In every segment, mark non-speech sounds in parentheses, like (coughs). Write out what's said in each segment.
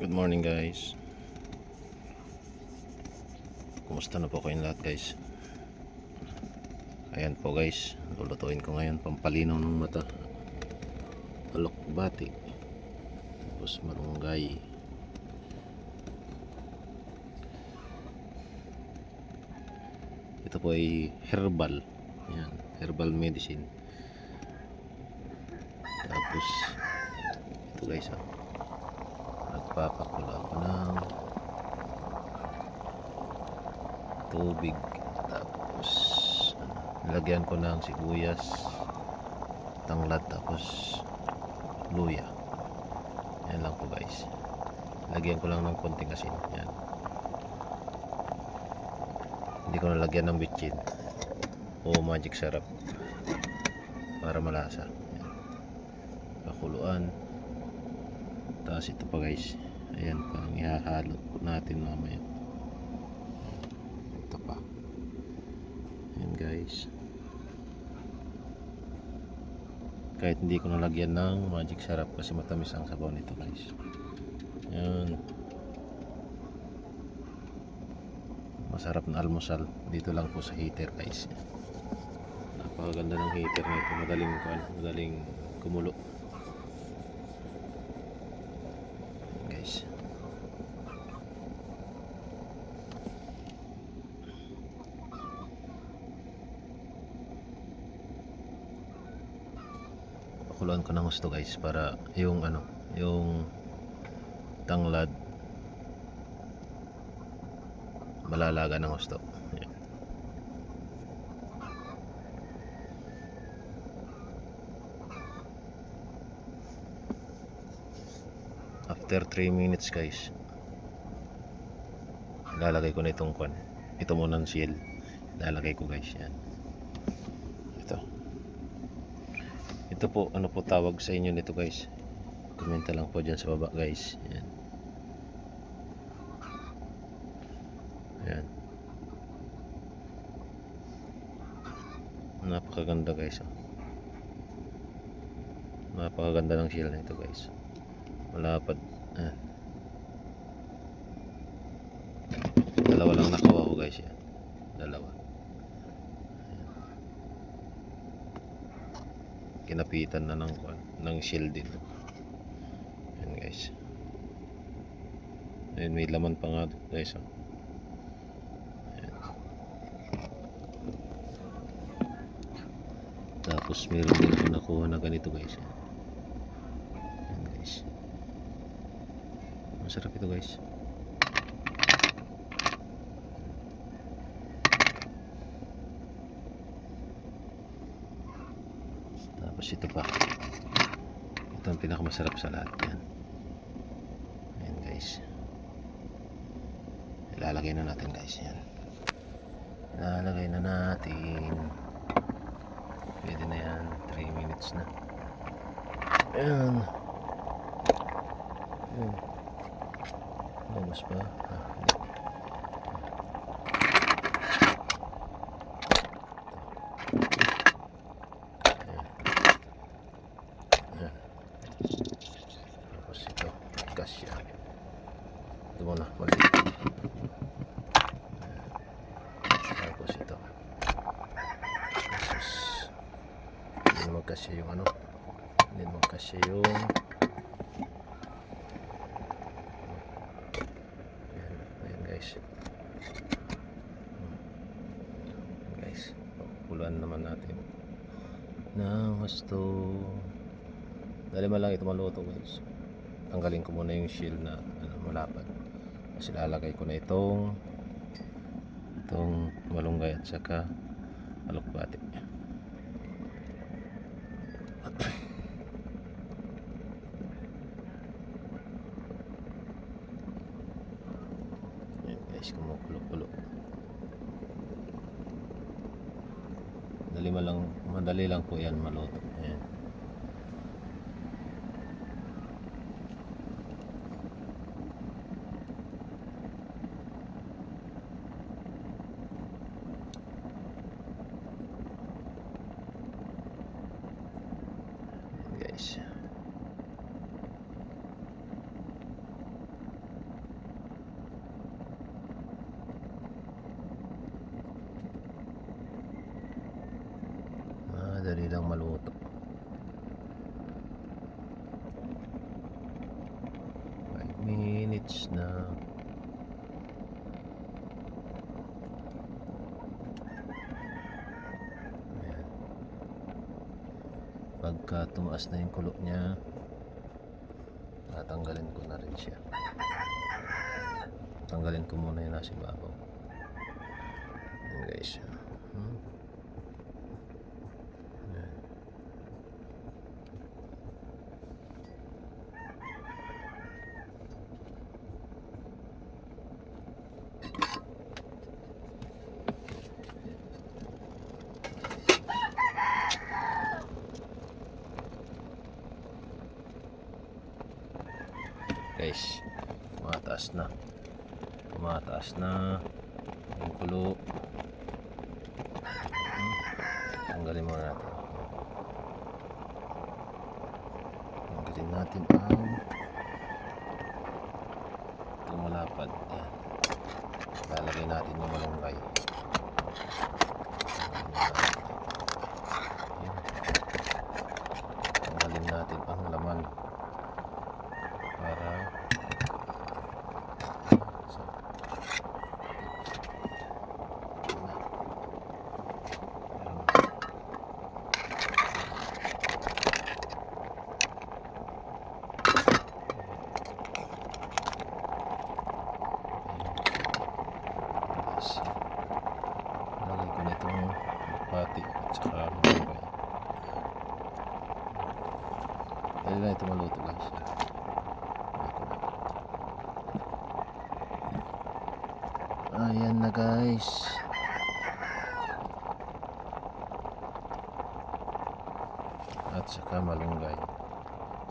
Good morning guys. Kumusta na po kayong lahat guys? Ayan po guys. Lulutuin ko ngayon pampalinaw ng mata. Alokbati Tapos malunggay Ito po ay herbal. Ayan, herbal medicine. Tapos Ito guys ah nagpapakulo ako ng tubig. Tapos ano, nilagyan ko ng sibuyas tanglad tapos luya. Yan lang po guys. Lagyan ko lang ng konting asin. Yan. Hindi ko nalagyan ng bitchin. O magic sarap. Para malasa. Yan. pakuluan tapos ito pa guys. Ayan pa ihahalo natin mamaya. Ito pa. Ayan guys. Kahit hindi ko nalagyan ng magic sarap kasi matamis ang sabaw nito guys. Ayan. Masarap na almusal. Dito lang po sa heater guys. Napakaganda ng heater nito. Madaling madaling kumulo guys. Pakuluan ko ng gusto guys para yung ano, yung tanglad malalaga ng gusto. Yan. after 3 minutes guys lalagay ko na itong kwan ito muna ang seal lalagay ko guys yan ito po ano po tawag sa inyo nito guys? Komenta lang po dyan sa baba guys. Yan yan napakaganda guys oh. napakaganda ng seal na ito guys. Malapad. Ah. dalawa lang nakuha ko guys yan dalawa Ayan. Kinapitan na ng ng shield din yan guys Ayan, may laman pa nga guys oh. Ayan. tapos meron din ko nakuha na ganito guys yan guys Masarap ito guys. Tapos ito pa. Ito ang pinakamasarap sa lahat yan. Ayan guys. Ilalagay na natin guys yan. Ilalagay na natin. Pwede na yan. 3 minutes na. Ayan. Ayan. Labas pa. Ah, hindi. Ayan. Ayan. Tapos ito. Kasya. Ito muna. Maliit. Tapos ito. Tapos hindi naman kasya yung ano. Hindi naman kasya yung Ayan, ayan guys. Hmm. Ayan guys, puluan naman natin. Na gusto. Dali man lang ito maluto guys. Tanggalin ko muna yung shield na ano, malapad. Kasi lalagay ko na itong itong malunggay at saka alokbati. (coughs) Ayan guys, kumukulo-kulo. Dali man lang, madali lang po yan maluto. Ayan. daw maluto. Minutes na. Ayan. pagka tumaas na yung kulot niya tatanggalin ko na rin siya. Tanggalin ko muna yung nasa babaw. Yun guys. Na. Tumataas na. Yung kulo. Tanggalin muna natin. Tanggalin natin ang itong malapad yan. Lalagay natin yung malunggay Yan. tanggalin natin ang laman para sa Yes. Lagay ko na itong pati at saka malunggay. Dali na ito maluto guys. Ayan na guys. At saka malunggay.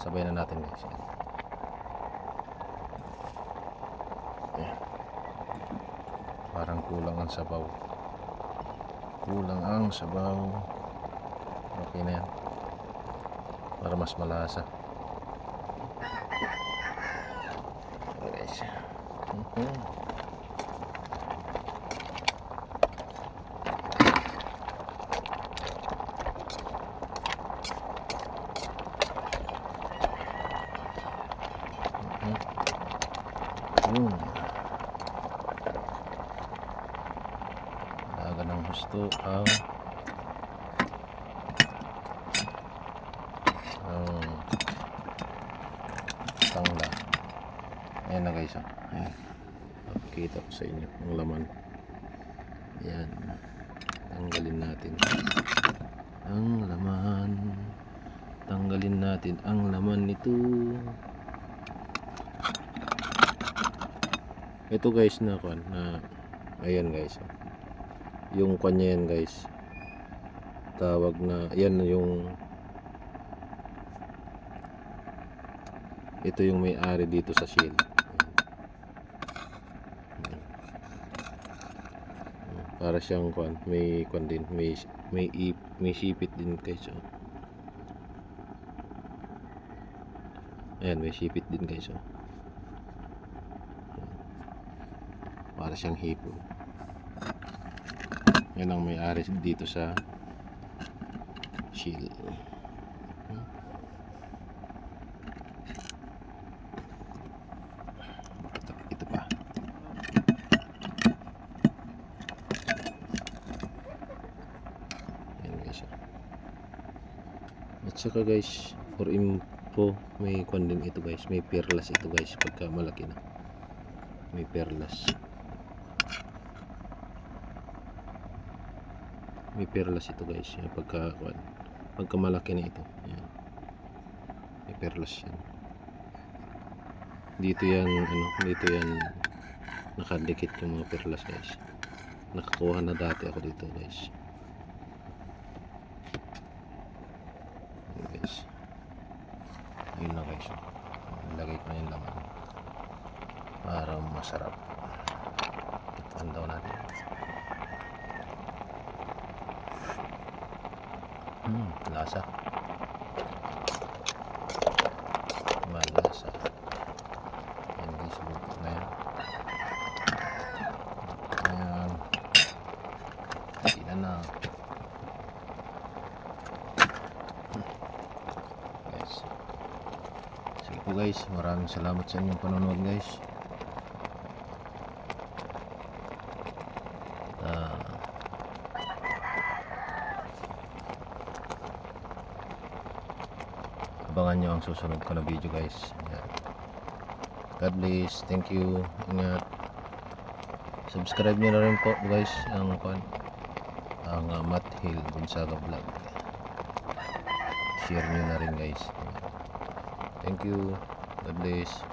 Sabay na natin guys. Yan. Ayan. Parang kulang ang sabaw. Kulang ang sabaw. Okay na yan. Para mas malasa. Guys. Mhm. Mhm. Yun. Laga ng husto ang ang tangla. Ayan na guys. ah. Ayan. Pakita ko sa inyo ang laman. Ayan. Tanggalin natin. Ang laman. Tanggalin natin ang laman nito. Ito guys na kwan na ayan guys. ah. Yung kanya yan guys. Tawag na yan yung ito yung may-ari dito sa shell. Ayan. Ayan. Para siyang kwan, may kwan din, may may ip, may sipit din guys. Oh. Ayan, may sipit din guys. Oh. para siyang hipo yan ang may-ari dito sa shield ito, ito pa yan guys ah. at saka guys for info may kwan din ito guys. May perlas ito guys pagka malaki na. May perlas. May perlas ito guys yan pagka kuwan, pagka malaki na ito yan. May perlas yan. Dito yan ano dito yan nakadikit yung mga perlas guys. Nakakuha na dati ako dito guys Yan, guys yun na guys oh. ilagay ko na yung laman para masarap tikman daw natin Hmm, lasa. Malasa. Yan guys, luto na yan. Ayan. Sila na. Guys. Sige po guys, maraming salamat sa inyong panonood guys. Abangan nyo ang susunod ko na video guys. Ayan. God bless. Thank you. Ingat. Subscribe nyo na rin po guys ang ang uh, Matt Hill Gonzaga vlog. Share nyo na rin guys. Thank you. God bless